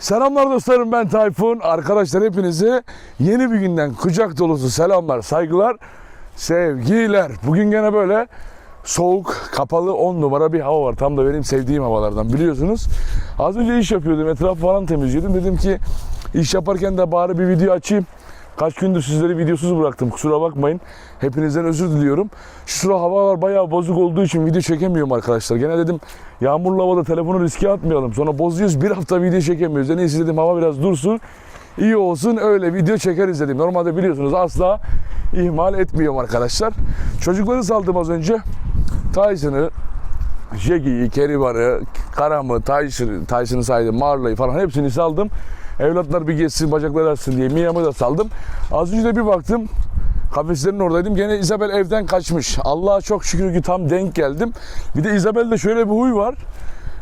Selamlar dostlarım ben Tayfun. Arkadaşlar hepinize yeni bir günden kucak dolusu selamlar, saygılar, sevgiler. Bugün gene böyle soğuk, kapalı 10 numara bir hava var. Tam da benim sevdiğim havalardan biliyorsunuz. Az önce iş yapıyordum, etrafı falan temizliyordum. Dedim ki iş yaparken de bari bir video açayım. Kaç gündür sizleri videosuz bıraktım. Kusura bakmayın. Hepinizden özür diliyorum. Şu sıra havalar bayağı bozuk olduğu için video çekemiyorum arkadaşlar. Gene dedim yağmurlu havada telefonu riske atmayalım. Sonra bozuyoruz. Bir hafta video çekemiyoruz. En iyisi dedim hava biraz dursun. İyi olsun öyle video çekeriz dedim. Normalde biliyorsunuz asla ihmal etmiyorum arkadaşlar. Çocukları saldım az önce. Tyson'ı, Jegi'yi, Keribar'ı, Karam'ı, Tyson'ı, Tyson'ı saydım, Marla'yı falan hepsini saldım. Evlatlar bir geçsin, bacakları açsın diye Mia'mı da saldım. Az önce de bir baktım. Kafeslerin oradaydım. Gene Isabel evden kaçmış. Allah'a çok şükür ki tam denk geldim. Bir de Isabel'de şöyle bir huy var.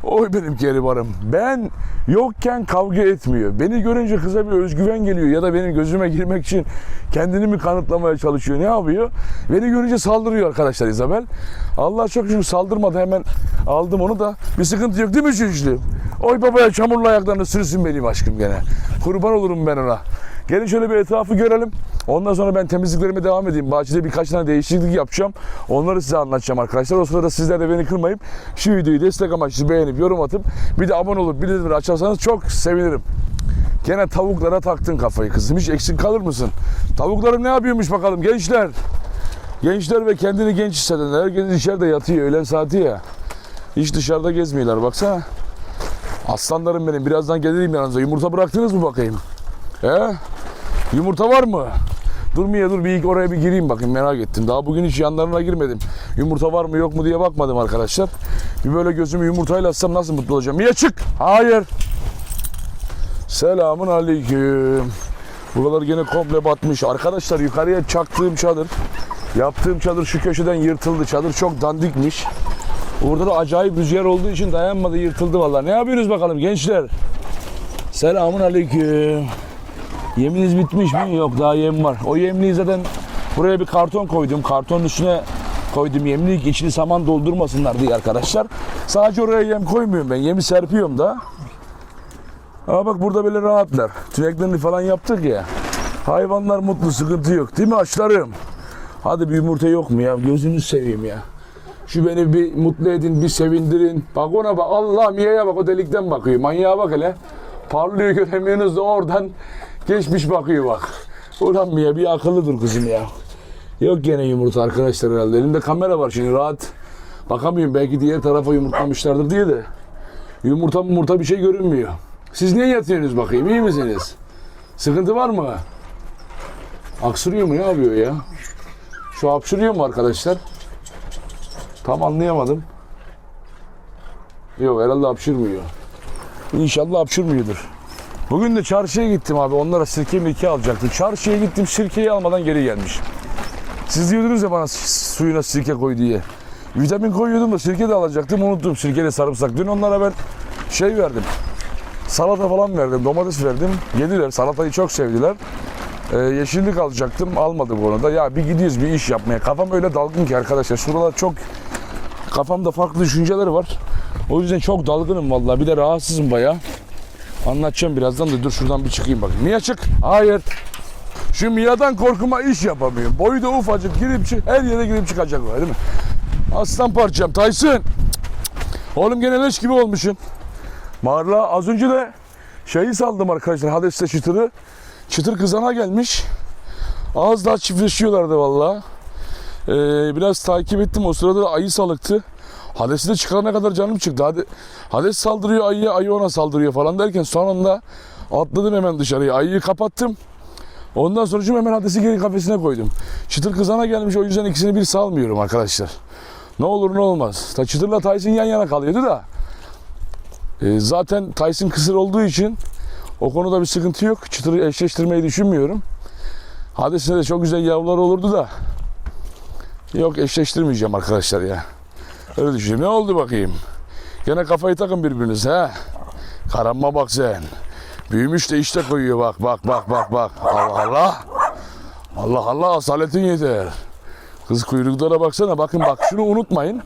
Oy benim keribarım. Ben yokken kavga etmiyor. Beni görünce kıza bir özgüven geliyor ya da benim gözüme girmek için kendini mi kanıtlamaya çalışıyor. Ne yapıyor? Beni görünce saldırıyor arkadaşlar Isabel. Allah çok şükür saldırmadı. Hemen aldım onu da. Bir sıkıntı yok değil mi üçüncülüğüm? Oy babaya çamurlu ayaklarını sürsün benim aşkım gene. Kurban olurum ben ona. Gelin şöyle bir etrafı görelim. Ondan sonra ben temizliklerime devam edeyim. Bahçede birkaç tane değişiklik yapacağım. Onları size anlatacağım arkadaşlar. O sırada sizler de beni kırmayıp şu videoyu destek amaçlı beğenip yorum atıp bir de abone olup bildirimleri açarsanız çok sevinirim. Gene tavuklara taktın kafayı kızım. Hiç eksik kalır mısın? Tavuklarım ne yapıyormuş bakalım gençler. Gençler ve kendini genç hissedenler. Herkes içeride yatıyor öğlen saati ya. Hiç dışarıda gezmiyorlar baksana. Aslanlarım benim. Birazdan gelirim yanınıza. Yumurta bıraktınız mı bakayım? He? Yumurta var mı? Dur Mia dur bir oraya bir gireyim bakayım merak ettim. Daha bugün hiç yanlarına girmedim. Yumurta var mı yok mu diye bakmadım arkadaşlar. Bir böyle gözümü yumurtayla açsam nasıl mutlu olacağım? Mia çık! Hayır! Selamun aleyküm. Buralar gene komple batmış. Arkadaşlar yukarıya çaktığım çadır. Yaptığım çadır şu köşeden yırtıldı. Çadır çok dandikmiş. Orada da acayip rüzgar olduğu için dayanmadı yırtıldı vallahi. Ne yapıyorsunuz bakalım gençler? Selamun aleyküm. Yeminiz bitmiş mi? Yok daha yem var. O yemliği zaten buraya bir karton koydum. Kartonun üstüne koydum yemlik. İçini saman doldurmasınlar diye arkadaşlar. Sadece oraya yem koymuyorum ben. Yemi serpiyorum da. Ama bak burada böyle rahatlar. Tüneklerini falan yaptık ya. Hayvanlar mutlu, sıkıntı yok. Değil mi açlarım? Hadi bir yumurta yok mu ya? Gözünü seveyim ya. Şu beni bir mutlu edin, bir sevindirin. Bak ona bak. Allah Mia'ya bak o delikten bakıyor. Manyağa bak hele. Parlıyor göremiyorsunuz da oradan geçmiş bakıyor bak. Ulan Mia bir akıllı dur kızım ya. Yok gene yumurta arkadaşlar herhalde. Elimde kamera var şimdi rahat. Bakamıyorum belki diğer tarafa yumurtlamışlardır diye de. Yumurta yumurta bir şey görünmüyor. Siz niye yatıyorsunuz bakayım iyi misiniz? Sıkıntı var mı? Aksırıyor mu ne yapıyor ya? Şu hapşırıyor mu arkadaşlar? Tam anlayamadım. Yok herhalde hapşırmıyor. İnşallah hapşırmıyordur. Bugün de çarşıya gittim abi. Onlara sirke mirke alacaktım. Çarşıya gittim sirkeyi almadan geri gelmiş. Siz diyordunuz ya bana suyuna sirke koy diye. Vitamin koyuyordum da sirke de alacaktım. Unuttum sirkeli sarımsak. Dün onlara ben şey verdim. Salata falan verdim. Domates verdim. Yediler. Salatayı çok sevdiler. Ee, yeşillik alacaktım. Almadım onu da. Ya bir gidiyoruz bir iş yapmaya. Kafam öyle dalgın ki arkadaşlar. Şuralar çok kafamda farklı düşünceler var. O yüzden çok dalgınım vallahi. Bir de rahatsızım bayağı. Anlatacağım birazdan da dur şuradan bir çıkayım bakayım. Mia çık. Hayır. Şu Mia'dan korkuma iş yapamıyorum. Boyu da ufacık girip çık, her yere girip çıkacak var değil mi? Aslan parçam Tyson. Oğlum gene leş gibi olmuşsun. Marla az önce de şeyi saldım arkadaşlar Hades'te çıtırı. Çıtır kızana gelmiş. Az daha çiftleşiyorlardı valla. Ee, biraz takip ettim o sırada da ayı salıktı. Hades'i de çıkarana kadar canım çıktı. Hadi, Hades saldırıyor ayıya, ayı ona saldırıyor falan derken son anda atladım hemen dışarıya. Ayıyı kapattım. Ondan sonra hemen Hades'i geri kafesine koydum. Çıtır kızana gelmiş o yüzden ikisini bir salmıyorum arkadaşlar. Ne olur ne olmaz. Ta Çıtır'la Tyson yan yana kalıyordu da. Ee, zaten Tyson kısır olduğu için o konuda bir sıkıntı yok. Çıtır'ı eşleştirmeyi düşünmüyorum. Hades'ine de çok güzel yavrular olurdu da. Yok eşleştirmeyeceğim arkadaşlar ya. Öyle düşünüyorum. Ne oldu bakayım? Gene kafayı takın birbirinize ha. Karanma bak sen. Büyümüş de işte koyuyor bak bak bak bak bak. Allah Allah. Allah Allah asaletin yeter. Kız kuyruklara baksana bakın bak şunu unutmayın.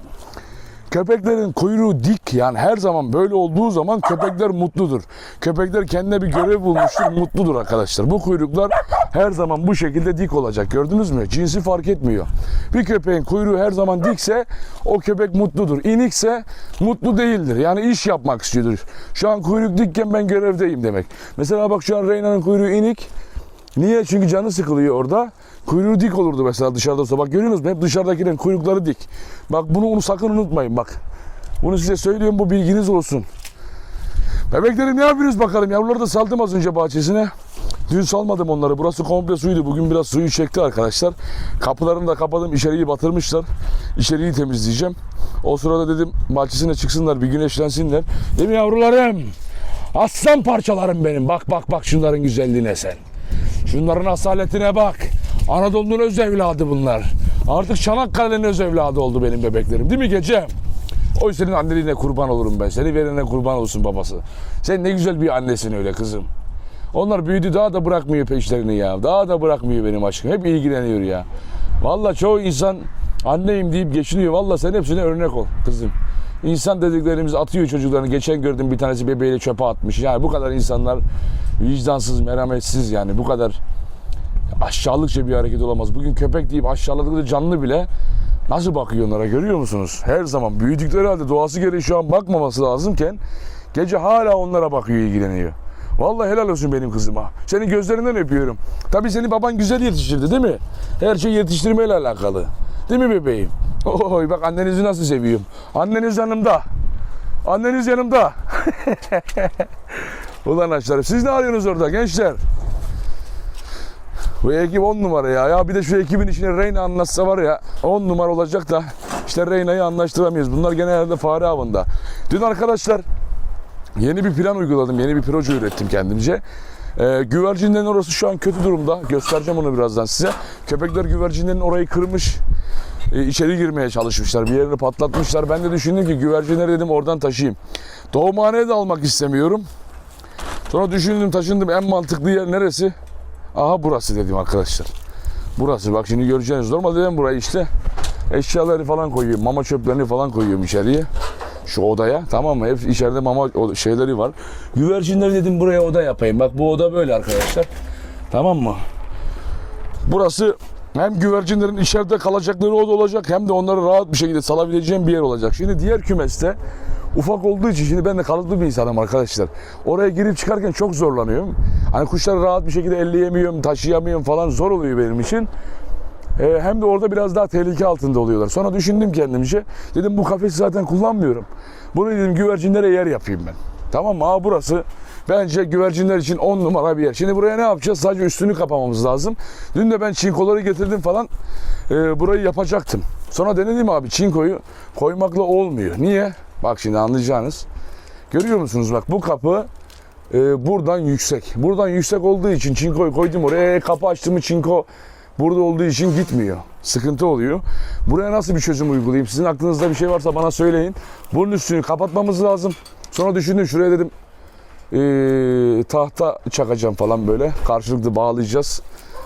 Köpeklerin kuyruğu dik yani her zaman böyle olduğu zaman köpekler mutludur. Köpekler kendine bir görev bulmuştur, mutludur arkadaşlar. Bu kuyruklar her zaman bu şekilde dik olacak. Gördünüz mü? Cinsi fark etmiyor. Bir köpeğin kuyruğu her zaman dikse o köpek mutludur. İnikse mutlu değildir. Yani iş yapmak istiyordur. Şu an kuyruk dikken ben görevdeyim demek. Mesela bak şu an Reyna'nın kuyruğu inik. Niye? Çünkü canı sıkılıyor orada. Kuyruğu dik olurdu mesela dışarıda olsa. Bak görüyorsunuz mu? Hep dışarıdakilerin kuyrukları dik. Bak bunu onu sakın unutmayın bak. Bunu size söylüyorum bu bilginiz olsun. Bebeklerim ne yapıyoruz bakalım? Yavruları da saldım az önce bahçesine. Dün salmadım onları. Burası komple suydu. Bugün biraz suyu çekti arkadaşlar. Kapılarını da kapadım. İçeriği batırmışlar. İçeriği temizleyeceğim. O sırada dedim bahçesine çıksınlar bir güneşlensinler. Değil mi yavrularım? Aslan parçalarım benim. Bak bak bak şunların güzelliğine sen. Şunların asaletine bak. Anadolu'nun öz evladı bunlar. Artık Çanakkale'nin öz evladı oldu benim bebeklerim. Değil mi gece? O senin anneliğine kurban olurum ben. Seni verene kurban olsun babası. Sen ne güzel bir annesin öyle kızım. Onlar büyüdü daha da bırakmıyor peşlerini ya. Daha da bırakmıyor benim aşkım. Hep ilgileniyor ya. Vallahi çoğu insan anneyim deyip geçiniyor. Vallahi sen hepsine örnek ol kızım. İnsan dediklerimiz atıyor çocuklarını. Geçen gördüm bir tanesi bebeğiyle çöpe atmış. Yani bu kadar insanlar vicdansız, merhametsiz yani. Bu kadar aşağılıkça bir hareket olamaz. Bugün köpek deyip aşağıladıkları canlı bile nasıl bakıyor onlara görüyor musunuz? Her zaman büyüdükleri halde doğası gereği şu an bakmaması lazımken gece hala onlara bakıyor, ilgileniyor. Vallahi helal olsun benim kızıma. Senin gözlerinden öpüyorum. Tabii seni baban güzel yetiştirdi değil mi? Her şey yetiştirmeyle alakalı. Değil mi bebeğim? Oy bak annenizi nasıl seviyorum. Anneniz yanımda. Anneniz yanımda. Ulan açlarım. Siz ne arıyorsunuz orada gençler? Bu ekip 10 numara ya. Ya bir de şu ekibin içine Reyna anlatsa var ya 10 numara olacak da işte Reyna'yı anlaştıramıyoruz. Bunlar genelde fare avında. Dün arkadaşlar yeni bir plan uyguladım. Yeni bir proje ürettim kendimce. Ee, güvercinlerin orası şu an kötü durumda. Göstereceğim onu birazdan size. Köpekler güvercinlerin orayı kırmış. Ee, içeri girmeye çalışmışlar. Bir yerini patlatmışlar. Ben de düşündüm ki güvercinleri dedim oradan taşıyayım. Doğumhaneye de almak istemiyorum. Sonra düşündüm taşındım en mantıklı yer neresi? Aha burası dedim arkadaşlar. Burası bak şimdi göreceğiniz. Normalde ben burayı işte eşyaları falan koyuyorum. Mama çöplerini falan koyuyorum içeriye. Şu odaya tamam mı? Hep içeride mama şeyleri var. Güvercinleri dedim buraya oda yapayım. Bak bu oda böyle arkadaşlar. Tamam mı? Burası hem güvercinlerin içeride kalacakları oda olacak hem de onları rahat bir şekilde salabileceğim bir yer olacak. Şimdi diğer kümeste ufak olduğu için şimdi ben de kalıplı bir insanım arkadaşlar. Oraya girip çıkarken çok zorlanıyorum. Hani kuşları rahat bir şekilde elleyemiyorum, taşıyamıyorum falan zor oluyor benim için. Ee, hem de orada biraz daha tehlike altında oluyorlar. Sonra düşündüm kendimce. Dedim bu kafesi zaten kullanmıyorum. Bunu dedim güvercinlere yer yapayım ben. Tamam mı? Aa, burası bence güvercinler için 10 numara bir yer. Şimdi buraya ne yapacağız? Sadece üstünü kapamamız lazım. Dün de ben çinkoları getirdim falan. Ee, burayı yapacaktım. Sonra denedim abi çinkoyu koymakla olmuyor. Niye? Bak şimdi anlayacağınız. Görüyor musunuz bak bu kapı e, buradan yüksek. Buradan yüksek olduğu için çinkoyu koydum oraya. E, kapı açtım mı çinko burada olduğu için gitmiyor. Sıkıntı oluyor. Buraya nasıl bir çözüm uygulayayım? Sizin aklınızda bir şey varsa bana söyleyin. Bunun üstünü kapatmamız lazım. Sonra düşündüm şuraya dedim e, tahta çakacağım falan böyle. Karşılıklı bağlayacağız.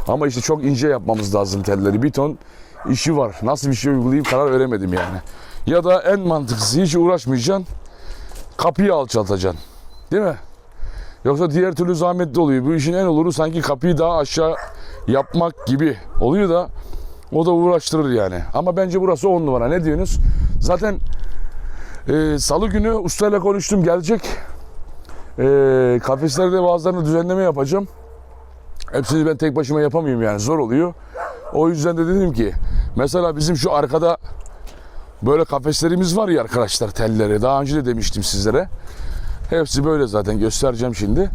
Ama işte çok ince yapmamız lazım telleri. Bir ton işi var. Nasıl bir şey uygulayıp karar veremedim yani. Ya da en mantıklısı hiç uğraşmayacaksın. Kapıyı alçaltacaksın. Değil mi? Yoksa diğer türlü zahmetli oluyor. Bu işin en oluru sanki kapıyı daha aşağı yapmak gibi oluyor da o da uğraştırır yani. Ama bence burası on numara. Ne diyorsunuz? Zaten e, salı günü ustayla konuştum gelecek. E, kafeslerde bazılarını düzenleme yapacağım. Hepsini ben tek başıma yapamıyorum yani zor oluyor. O yüzden de dedim ki mesela bizim şu arkada böyle kafeslerimiz var ya arkadaşlar telleri. Daha önce de demiştim sizlere. Hepsi böyle zaten göstereceğim şimdi.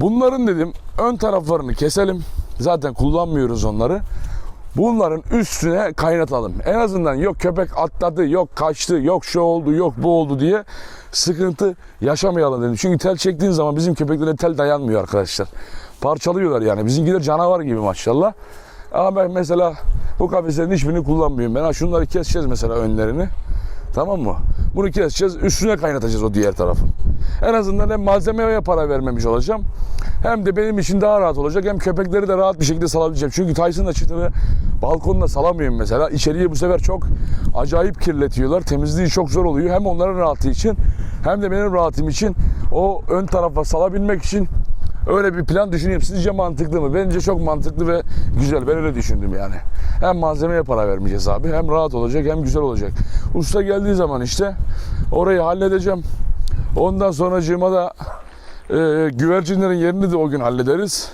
Bunların dedim ön taraflarını keselim. Zaten kullanmıyoruz onları. Bunların üstüne kaynatalım. En azından yok köpek atladı, yok kaçtı, yok şu oldu, yok bu oldu diye sıkıntı yaşamayalım dedim. Çünkü tel çektiğin zaman bizim köpeklere tel dayanmıyor arkadaşlar. Parçalıyorlar yani. Bizimkiler canavar gibi maşallah. Ama ben mesela bu kafeslerin hiçbirini kullanmıyorum. Ben ha şunları keseceğiz mesela önlerini. Tamam mı? Bunu keseceğiz. Üstüne kaynatacağız o diğer tarafın. En azından hem malzemeye para vermemiş olacağım. Hem de benim için daha rahat olacak hem köpekleri de rahat bir şekilde salabileceğim. Çünkü Tyson açıkları balkonda salamıyorum mesela. İçeriye bu sefer çok acayip kirletiyorlar. Temizliği çok zor oluyor. Hem onların rahatı için hem de benim rahatım için o ön tarafa salabilmek için öyle bir plan düşünüyorum. Sizce mantıklı mı? Bence çok mantıklı ve güzel. Ben öyle düşündüm yani. Hem malzemeye para vermeyeceğiz abi. Hem rahat olacak hem güzel olacak. Usta geldiği zaman işte orayı halledeceğim. Ondan sonracığıma da e, güvercinlerin yerini de o gün hallederiz.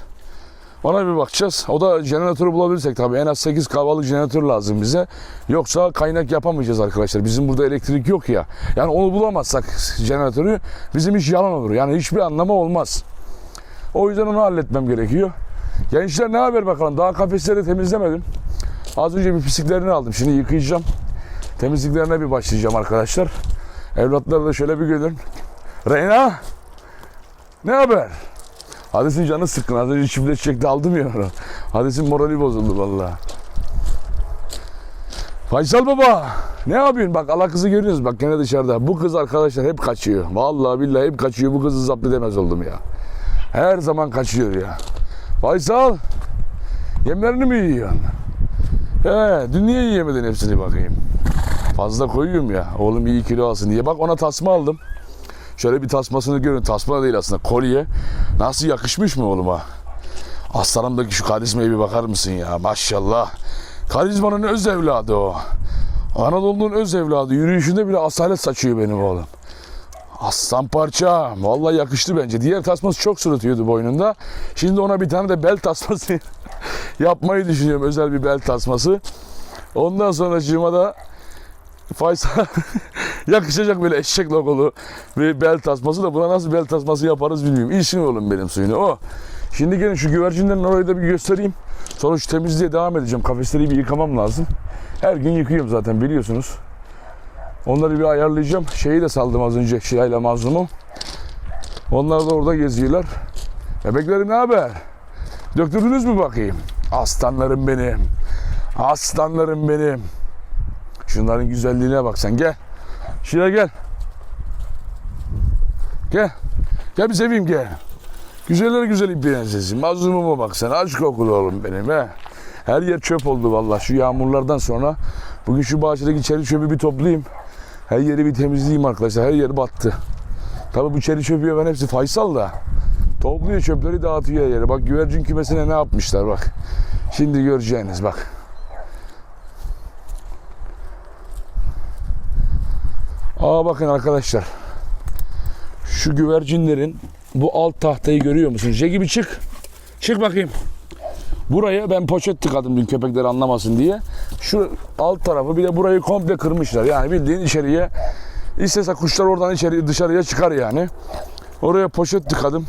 Ona bir bakacağız. O da jeneratörü bulabilirsek tabii en az 8 kahvalık jeneratör lazım bize. Yoksa kaynak yapamayacağız arkadaşlar. Bizim burada elektrik yok ya. Yani onu bulamazsak jeneratörü bizim iş yalan olur. Yani hiçbir anlamı olmaz. O yüzden onu halletmem gerekiyor. Gençler ne haber bakalım? Daha kafesleri temizlemedim. Az önce bir pisliklerini aldım. Şimdi yıkayacağım. Temizliklerine bir başlayacağım arkadaşlar. Evlatları da şöyle bir görün. Reyna! Ne haber? Hades'in canı sıkkın. Az önce çiftleş çekti aldım ya. Hades'in morali bozuldu vallahi. Faysal baba ne yapıyorsun? Bak ala kızı görüyorsunuz bak gene dışarıda. Bu kız arkadaşlar hep kaçıyor. Vallahi billahi hep kaçıyor. Bu kızı zapt edemez oldum ya. Her zaman kaçıyor ya. Faysal yemlerini mi yiyorsun? He dün niye yiyemedin hepsini bakayım. Fazla koyuyorum ya. Oğlum iyi kilo alsın diye. Bak ona tasma aldım. Şöyle bir tasmasını görün. Tasma değil aslında kolye. Nasıl yakışmış mı oğluma? Aslanımdaki şu karizmaya bir bakar mısın ya? Maşallah. Karizmanın öz evladı o. Anadolu'nun öz evladı. Yürüyüşünde bile asalet saçıyor benim oğlum. Aslan parça. Vallahi yakıştı bence. Diğer tasması çok sırıtıyordu boynunda. Şimdi ona bir tane de bel tasması yapmayı düşünüyorum. Özel bir bel tasması. Ondan sonra da Faysal yakışacak böyle eşek logolu bir bel tasması da buna nasıl bel tasması yaparız bilmiyorum. İşin oğlum benim suyunu o. Şimdi gelin şu güvercinlerin orayı da bir göstereyim. Sonra şu temizliğe devam edeceğim. Kafesleri bir yıkamam lazım. Her gün yıkıyorum zaten biliyorsunuz. Onları bir ayarlayacağım. Şeyi de saldım az önce Şilayla mazlumu. Onlar da orada geziyorlar. Bebeklerim ne haber? Döktürdünüz mü bakayım? Aslanlarım benim. Aslanlarım benim. Şunların güzelliğine bak sen gel. Şuraya gel. Gel. Gel bir seveyim gel. Güzeller güzeli prensesim. Mazlumuma bak sen. Aşk kokulu oğlum benim he. Her yer çöp oldu vallahi şu yağmurlardan sonra. Bugün şu bahçedeki çeri çöpü bir toplayayım. Her yeri bir temizleyeyim arkadaşlar. Her yer battı. Tabii bu çeri çöpü ben hepsi Faysal da. Topluyor çöpleri dağıtıyor her yere. Bak güvercin kümesine ne yapmışlar bak. Şimdi göreceğiniz bak. Aa bakın arkadaşlar. Şu güvercinlerin bu alt tahtayı görüyor musunuz? J gibi çık. Çık bakayım. Buraya ben poşet tıkadım dün köpekler anlamasın diye. Şu alt tarafı bir de burayı komple kırmışlar. Yani bildiğin içeriye istese kuşlar oradan içeri dışarıya çıkar yani. Oraya poşet tıkadım.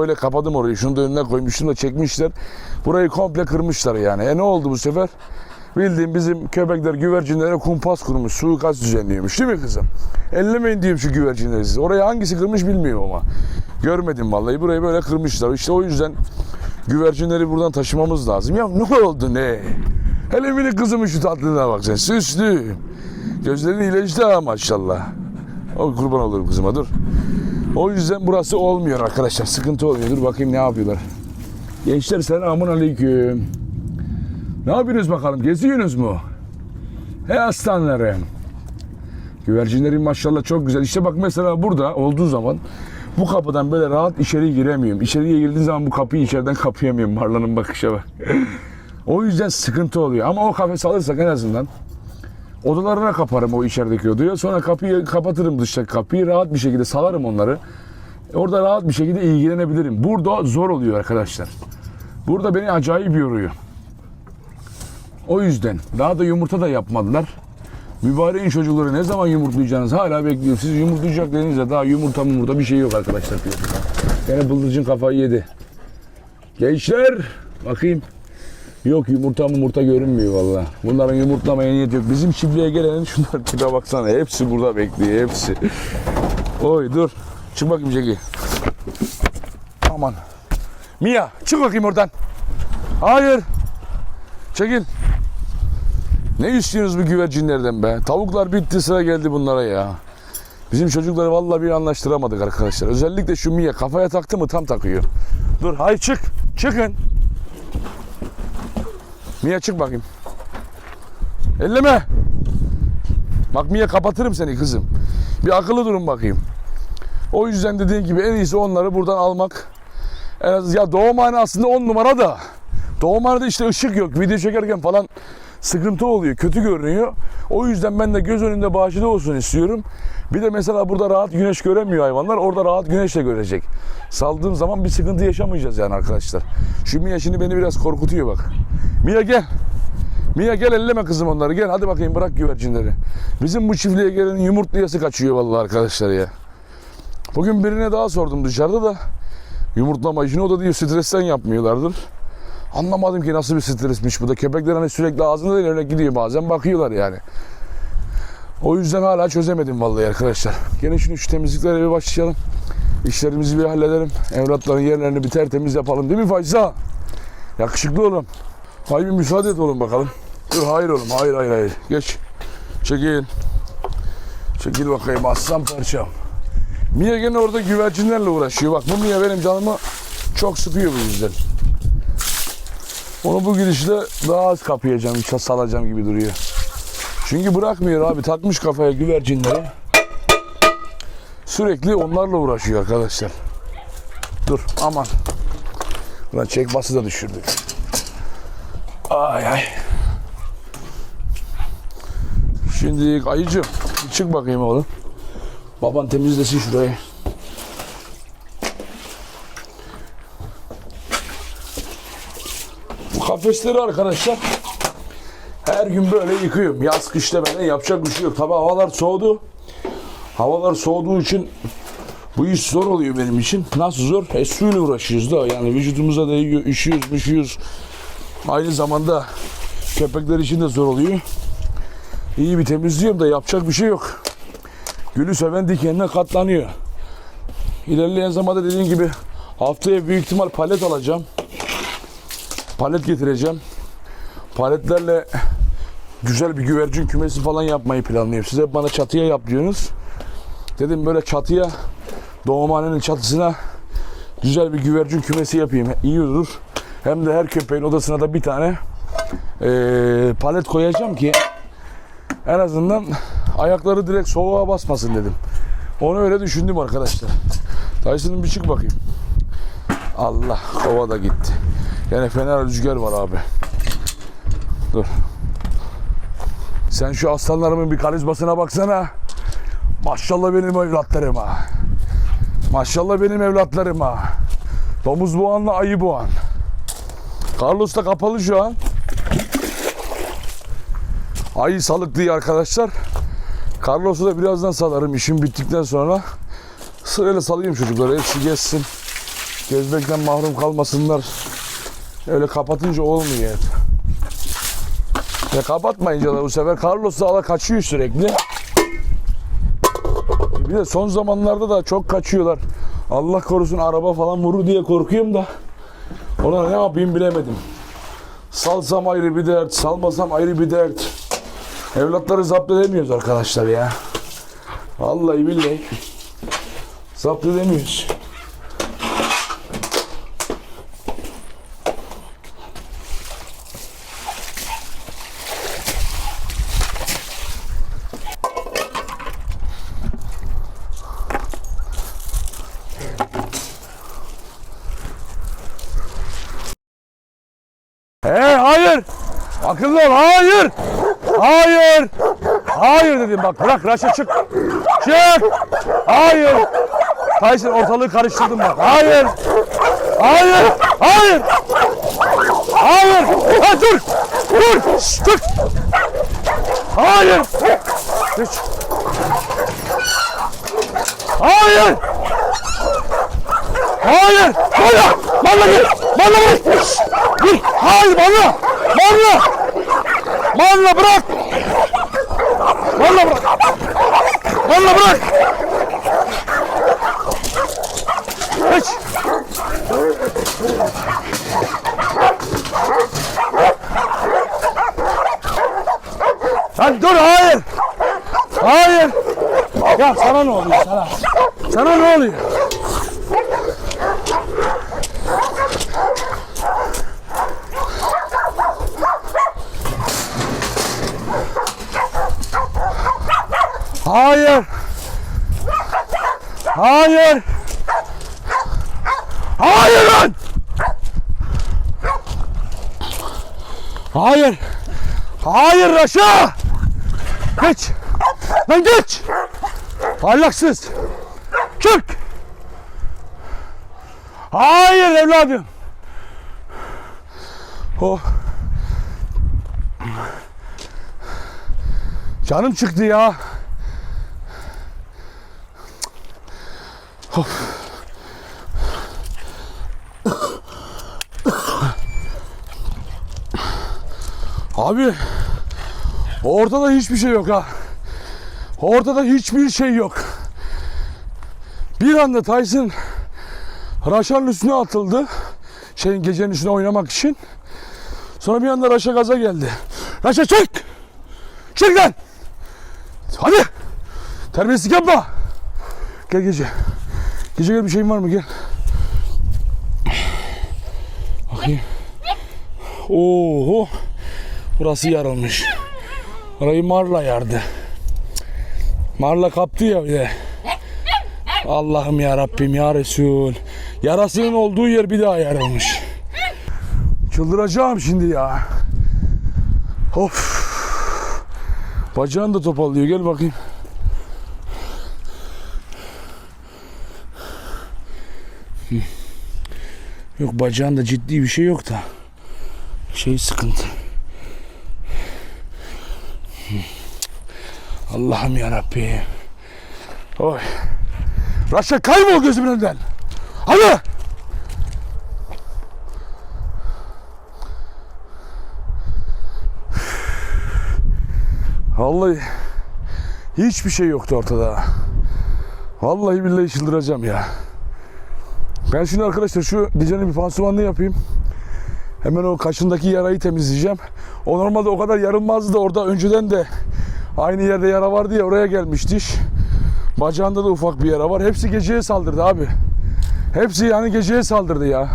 Öyle kapadım orayı. Şunu da önüne koymuştum da çekmişler. Burayı komple kırmışlar yani. E ne oldu bu sefer? Bildiğim bizim köpekler güvercinlere kumpas kurmuş, suikast düzenliyormuş değil mi kızım? Ellemeyin diyeyim şu güvercinleri siz. Orayı hangisi kırmış bilmiyorum ama. Görmedim vallahi. Burayı böyle kırmışlar. İşte o yüzden güvercinleri buradan taşımamız lazım. Ya ne oldu ne? Hele minik kızımın şu tatlılığına bak sen. Süslü. Gözlerin iyileşti ha maşallah. O kurban olurum kızıma dur. O yüzden burası olmuyor arkadaşlar. Sıkıntı oluyor. Dur bakayım ne yapıyorlar. Gençler selamun aleyküm. Ne yapıyorsunuz bakalım? Geziyorsunuz mu? He aslanlarım. Güvercinlerin maşallah çok güzel. İşte bak mesela burada olduğu zaman bu kapıdan böyle rahat içeri giremiyorum. İçeriye girdiğim zaman bu kapıyı içeriden kapayamıyorum. Marlanın bakışa bak. O yüzden sıkıntı oluyor. Ama o kafes alırsak en azından odalarına kaparım o içerideki odaya. Sonra kapıyı kapatırım dıştaki kapıyı. Rahat bir şekilde salarım onları. Orada rahat bir şekilde ilgilenebilirim. Burada zor oluyor arkadaşlar. Burada beni acayip yoruyor. O yüzden daha da yumurta da yapmadılar. Mübareğin çocukları ne zaman yumurtlayacaksınız hala bekliyorum. Siz yumurtlayacak dediğinizde daha yumurta yumurta bir şey yok arkadaşlar. Gene bıldırcın kafayı yedi. Gençler bakayım. Yok yumurta yumurta görünmüyor valla. Bunların yumurtlamaya niyeti yok. Bizim çiftliğe gelen şunlar tipe baksana. Hepsi burada bekliyor hepsi. Oy dur. Çık bakayım Ceki. Aman. Mia çık bakayım oradan. Hayır. Çekil. Ne istiyorsunuz bu güvercinlerden be? Tavuklar bitti sıra geldi bunlara ya. Bizim çocukları vallahi bir anlaştıramadık arkadaşlar. Özellikle şu Mia kafaya taktı mı tam takıyor. Dur hayır çık. Çıkın. Mia çık bakayım. Elleme. Bak Mia kapatırım seni kızım. Bir akıllı durun bakayım. O yüzden dediğin gibi en iyisi onları buradan almak. En az ya doğumhane aslında 10 numara da. Doğumhanede işte ışık yok. Video çekerken falan sıkıntı oluyor. Kötü görünüyor. O yüzden ben de göz önünde bahçede olsun istiyorum. Bir de mesela burada rahat güneş göremiyor hayvanlar. Orada rahat güneşle görecek. Saldığım zaman bir sıkıntı yaşamayacağız yani arkadaşlar. Şu Mia şimdi beni biraz korkutuyor bak. Mia gel. Mia gel elleme kızım onları gel hadi bakayım bırak güvercinleri. Bizim bu çiftliğe gelen yumurtlayası kaçıyor vallahi arkadaşlar ya. Bugün birine daha sordum dışarıda da yumurtlama işini o da diyor stresten yapmıyorlardır. Anlamadım ki nasıl bir stresmiş bu da. Köpekler hani sürekli ağzında öyle gidiyor bazen bakıyorlar yani. O yüzden hala çözemedim vallahi arkadaşlar. Gene şimdi şu temizliklere bir başlayalım. İşlerimizi bir halledelim. Evlatların yerlerini bir tertemiz yapalım değil mi Fayza? Yakışıklı oğlum. Hay bir müsaade et oğlum bakalım. Dur hayır oğlum hayır hayır hayır. Geç. Çekil. Çekil bakayım aslan parçam. Mia gene orada güvercinlerle uğraşıyor. Bak bu Mia benim canımı çok sıkıyor bu yüzden. Onu bu gidişle daha az kapayacağım, işte salacağım gibi duruyor. Çünkü bırakmıyor abi. Takmış kafaya güvercinleri. Sürekli onlarla uğraşıyor arkadaşlar. Dur aman. Ulan çek bası da düşürdük. Ay ay. Şimdi ayıcım çık bakayım oğlum. Baban temizlesin şurayı. Bu kafesleri arkadaşlar her gün böyle yıkıyorum. Yaz kış demeden yapacak bir şey yok. Tabi havalar soğudu. Havalar soğuduğu için bu iş zor oluyor benim için. Nasıl zor? E suyla uğraşıyoruz da yani vücudumuza değiyor, üşüyoruz, üşüyoruz. Aynı zamanda köpekler için de zor oluyor. İyi bir temizliyorum da yapacak bir şey yok. Gülü seven dikenine katlanıyor. İlerleyen zamanda dediğim gibi haftaya büyük ihtimal palet alacağım. Palet getireceğim. Paletlerle güzel bir güvercin kümesi falan yapmayı planlıyorum. Siz hep bana çatıya yap diyorsunuz. Dedim böyle çatıya doğumhanenin çatısına güzel bir güvercin kümesi yapayım. İyi olur. Hem de her köpeğin odasına da bir tane eee, palet koyacağım ki en azından ayakları direkt soğuğa basmasın dedim. Onu öyle düşündüm arkadaşlar. Tyson'ın bir çık bakayım. Allah kova da gitti. Yani fena rüzgar var abi. Dur. Sen şu aslanlarımın bir karizmasına baksana. Maşallah benim evlatlarıma. Maşallah benim evlatlarıma. Domuz boğanla ayı boğan. Carlos da kapalı şu an. Ayı salıklıyor arkadaşlar. Carlos'u da birazdan salarım işim bittikten sonra. Sırayla salayım çocukları. Hepsi gezsin. Gezmekten mahrum kalmasınlar. Öyle kapatınca olmuyor. Ya kapatmayınca da bu sefer Carlos da ala kaçıyor sürekli. Bir de son zamanlarda da çok kaçıyorlar. Allah korusun araba falan vurur diye korkuyorum da. Ona ne yapayım bilemedim. Salsam ayrı bir dert, salmasam ayrı bir dert. Evlatları zapt edemiyoruz arkadaşlar ya. Vallahi billahi. Zapt edemiyoruz. Ee hayır. Akıllı ol. Hayır. Hayır. Hayır dedim bak bırak Raşa çık. Çık. Hayır. Tyson ortalığı karıştırdın bak. Hayır. Hayır. Hayır. Hayır. Ha, dur. Dur. Şşt, dur. Hayır. Geç. Hayır. Hayır. Bana. Bana gel. Bana Dur. Hayır bana. Bana. Bana bırak. Bana bırak. Bana bırak. Geç. Lan dur hayır. Hayır. Ya sana ne oluyor sana? Sana ne oluyor? Hayır. Hayır. Hayır lan. Hayır. Hayır aşağı. Geç. Lan geç. Parlaksız. Çık. Hayır evladım. Oh. Canım çıktı ya. Of. Abi ortada hiçbir şey yok ha. Ortada hiçbir şey yok. Bir anda Tyson Raşan'ın üstüne atıldı. Şeyin gecenin üstüne oynamak için. Sonra bir anda Raşa gaza geldi. Raşa çık! Çık lan! Hadi! Terbiyesizlik yapma! Gel gece. Gece gel bir şeyin var mı gel. Bakayım. Oo, burası yarılmış. Orayı marla yardı. Marla kaptı ya bir de. Allah'ım ya Rabbim ya Resul. Yarasının olduğu yer bir daha yarılmış. Çıldıracağım şimdi ya. Of. Bacağın da topallıyor. Gel bakayım. Yok bacağında ciddi bir şey yok da. Şey sıkıntı. Hı. Allah'ım ya Rabbi. Oy. Raşa kaybol gözümün önünden. Hadi. Vallahi hiçbir şey yoktu ortada. Vallahi billahi çıldıracağım ya. Ben şimdi arkadaşlar şu gecenin bir pansumanını yapayım. Hemen o kaşındaki yarayı temizleyeceğim. O normalde o kadar yarılmazdı da orada önceden de aynı yerde yara vardı ya oraya gelmiş diş. Bacağında da ufak bir yara var. Hepsi geceye saldırdı abi. Hepsi yani geceye saldırdı ya.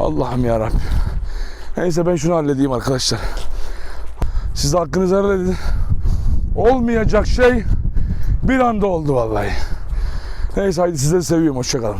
Allah'ım ya Rabbim. Neyse ben şunu halledeyim arkadaşlar. Siz de hakkınızı helal. Olmayacak şey bir anda oldu vallahi. Neyse haydi sizleri seviyorum. Hoşçakalın.